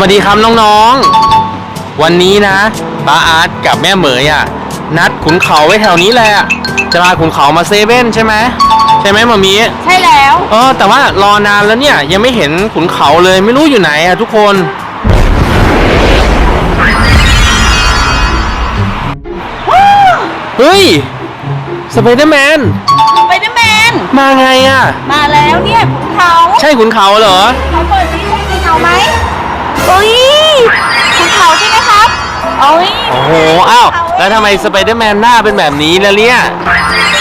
วัสดีครับน้องๆ วันนี้นะป้าอาร์ตกับแม่เหมยอะ นัดขุนเขาไว้แถวนี้แหละ จะพาขุนเขามาเซเว่นใช่ไหมใช่ไหมหมามีใช่แล้วเออแต่ว่ารอนานแล้วเนี่ยยังไม่เห็นขุนเขาเลยไม่รู้อยู่ไหนอะทุกคน เฮ้ยสไปเดอร์แมนสไปเดอร์แมนมาไงอะ มาแล้วเนี่ยภูเขา ใช่ขุนเขาเหรอ เขาเปิดซิใช่ภูเขาไหม โอ้ยภูเขาใช่ไหมครับโอ้ยโอ้โห อ้าว แล้วทำไมสไปเดอร์แมนหน้าเป็นแบบนี้ล่ะเนี่ย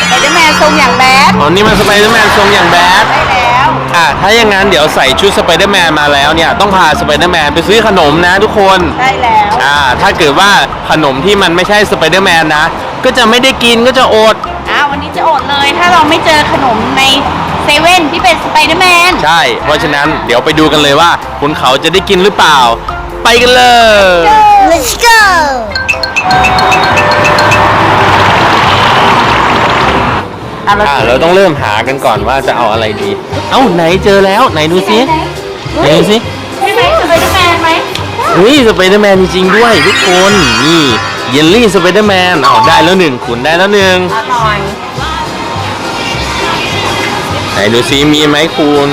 สไปเดอร์แมนทรงอย่างแบดอ๋อนี่มันสไปเดอร์แมนทรงอย่างแบดได้แล้ว อะถ้าอย่างนั้นเดี๋ยวใส่ชุดสไปเดอร์แมนมาแล้วเนี่ย ต้องพาสไปเดอร์แมนไปซื้อขนมนะทุกคน ได้แล้ว อ่า ถ้าเกิดว่าขนมที่มันไม่ใช่สไปเดอร์แมนนะ ก็จะไม่ได้กินก็จะอดอ้า ววันนี้จะอดเลย ถ้าเราไม่เจอขนมในเซเว่นที่เป็นสไปเดอร์แมนใช่ เพราะฉะนั้นเดี๋ยวไปดูกันเลยว่าคุณเขาจะได้กินหรือเปล่า ไปกันเลย Let's go อะเราอ่าเราต้องเริ่มหากันก่อนว่าจะเอาอะไรดี เอ้าไหนเจอแล้วไหนดูซิไหนดูซิใช่ไหมสไปเดอร์แมนไหมเฮ้ยสไปเดอร์แมนจริงๆด้วยทุกคนนี่ เยลลี่สไปเดอร์แมนเอาได้แล้วหนึ่งขุนได้แล้วหนึ่งอร่อยไหนดูซิมีไหมคุณ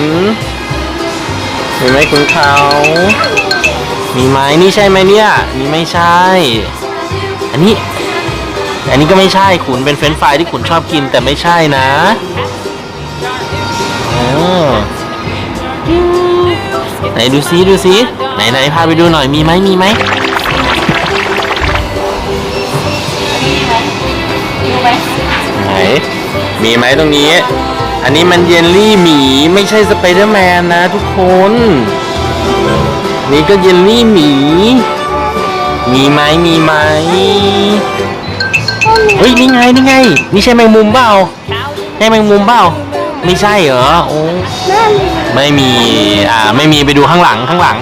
มีไหมคุณเขามีไหมนี่ใช่ไหมเนี่ยนี่ไม่ใช่ อันนี้ อันนี้ก็ไม่ใช่ขุนเป็นเฟรนช์ฟรายที่ขุนชอบกินแต่ไม่ใช่นะอ๋อไหนดูซิดูซิไหนไหนพาไปดูหน่อยมีไหมมีไหม ดูไหมไหน มีไหมตรงนี้ อันนี้มันเยลลี่หมีไม่ใช่สไปเดอร์แมนนะทุกคน นี่ก็เยลลี่หมี มีไหมมีไหมเฮ้ยนี่ไงนี่ไง นี่ใช่แมงมุมเปล่าใช่แมงมุมเปล่าไม่ใช่เหรอโอ้ไม่มี อ่า ไม่มีไปดูข้างหลังข้างหลัง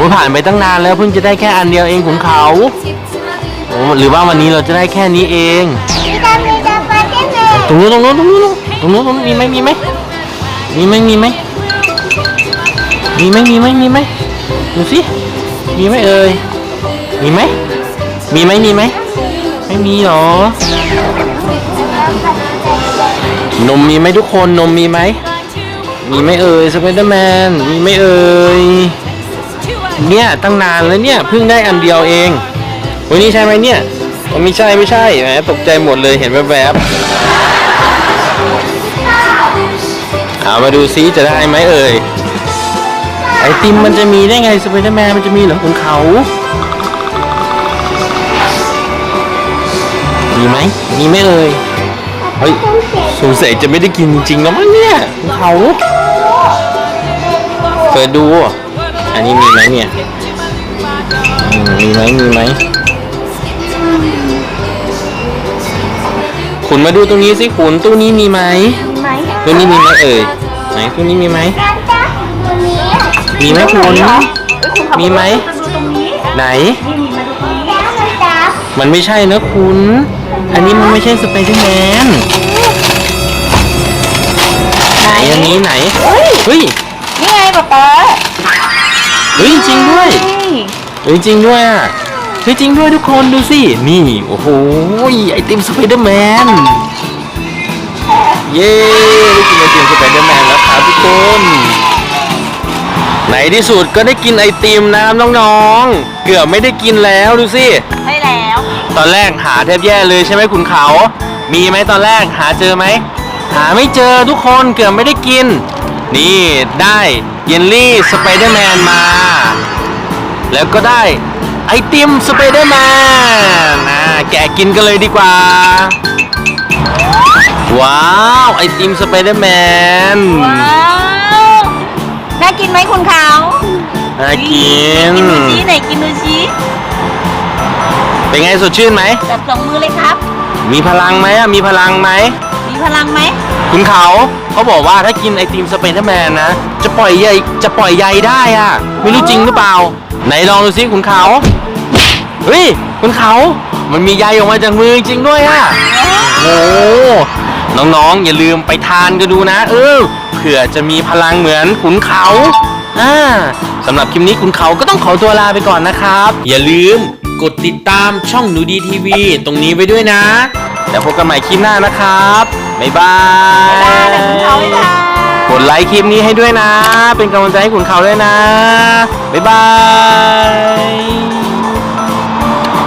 โอ้ยผ่านไปตั้งนานแล้วเพิ่งจะได้แค่อันเดียวเองขุนเขาโอ้หรือว่าวันนี้เราจะได้แค่นี้เองตรงนู้นตรงนู้นตรงนู้นตรงนู้นตรงนู้นมีไหมมีไหมมีไหมมีไหมมีไหมมีไหมมีไหมดูสิมีไหมเอ่ยมีไหมมีไหมมีไหมไม่มีหรอนมมีไหมทุกคนนมมีไหมมีไหมเอ่ยสไปเดอร์แมนมีไหมเอ่ย เนี่ยตั้งนานแล้วเนี่ยเพิ่งได้อันเดียวเองวันนี้ใช่ไหมเนี่ยไม่ใช่ไม่ใช่แหมตกใจหมดเลยเห็นแวบๆเอามาดูซิจะได้ไหมเอ่ยไอติมมันจะมีได้ไงสไปเดอร์แมนมันจะมีเหรอคุณเขามีไหมมีไหมเอ่ยเฮ้ยสงสัยจะไม่ได้กินจริงๆแล้วมั้งเนี่ยคุณเขาเปิดดูอั อันนี้มีไหมเนี่ยมีไหมมีไหมขุนมาดูตรงนี้สิขุนตู้นี้มีไหมไหมตู้นี้มีไหมเอ่ยไหนตู้นี้มีไหมมีไหมคุณมีไหมดูตรงนี้ไหนนี่มีมาดูตรงนี้มันไม่ใช่นะคุณ อันนี้มันไม่ใช่สไปเดอร์แมนไหนอันนี้ไหนเฮ้ย เฮ้ยจริงด้วยนี่เฮ้ยจริงด้วยอะเฮ้ยจริงด้วยทุกคนดูสิ นี่ โอ้โหไอติมสไปเดอร์แมน เย้ได้กินไอติมสไปเดอร์แมนแล้วครับทุกคนในที่สุดก็ได้กินไอติมนะครับน้องๆ เกือบไม่ได้กินแล้วดูสิ ใช่แล้ว ตอนแรกหาแทบแย่เลยใช่ไหมคุณเขา มีไหมตอนแรกหาเจอไหม หาไม่เจอทุกคนเกือบไม่ได้กิน นี่ได้เยลลี่สไปเดอร์แมนมา แล้วก็ได้ไอติมสไปเดอร์แมนนะแกะกินกันเลยดีกว่า ว้าว ไอติมสไปเดอร์แมนว้าวน่ากินไหมคุณเขาน่ากินกินดูชี้ไหนกินดูชี้เป็นไงสดชื่นไหมจับสองมือเลยครับ มีพลังไหมอะมีพลังไหมมี พลังไหมขุนเขาเขาบอกว่าถ้ากินไอติมสเปนเทอร์แมนนะ จะปล่อยใยจะปล่อยใยได้อะไม่รู้จริงหรือเปล่า ไหนลองดูซิขุนเขาเฮ้ยขุนเขามันมีใยออกมาจากมือจริงด้วยอะโอ้น้องๆ อย่าลืมไปทานกันดูนะ เออเผื่อจะมีพลังเหมือนขุนเขาอ่าสำหรับคลิปนี้คุณเขาก็ต้องขอตัวลาไปก่อนนะครับ อย่าลืมกดติดตามช่องหนูดีทีวีตรงนี้ไว้ด้วยนะ แล้วพบกันใหม่คลิปหน้านะครับ บายบายกดไลค์คลิปนี้ให้ด้วยนะ เป็นกำลังใจให้คุณเขาด้วยนะ บ๊ายบาย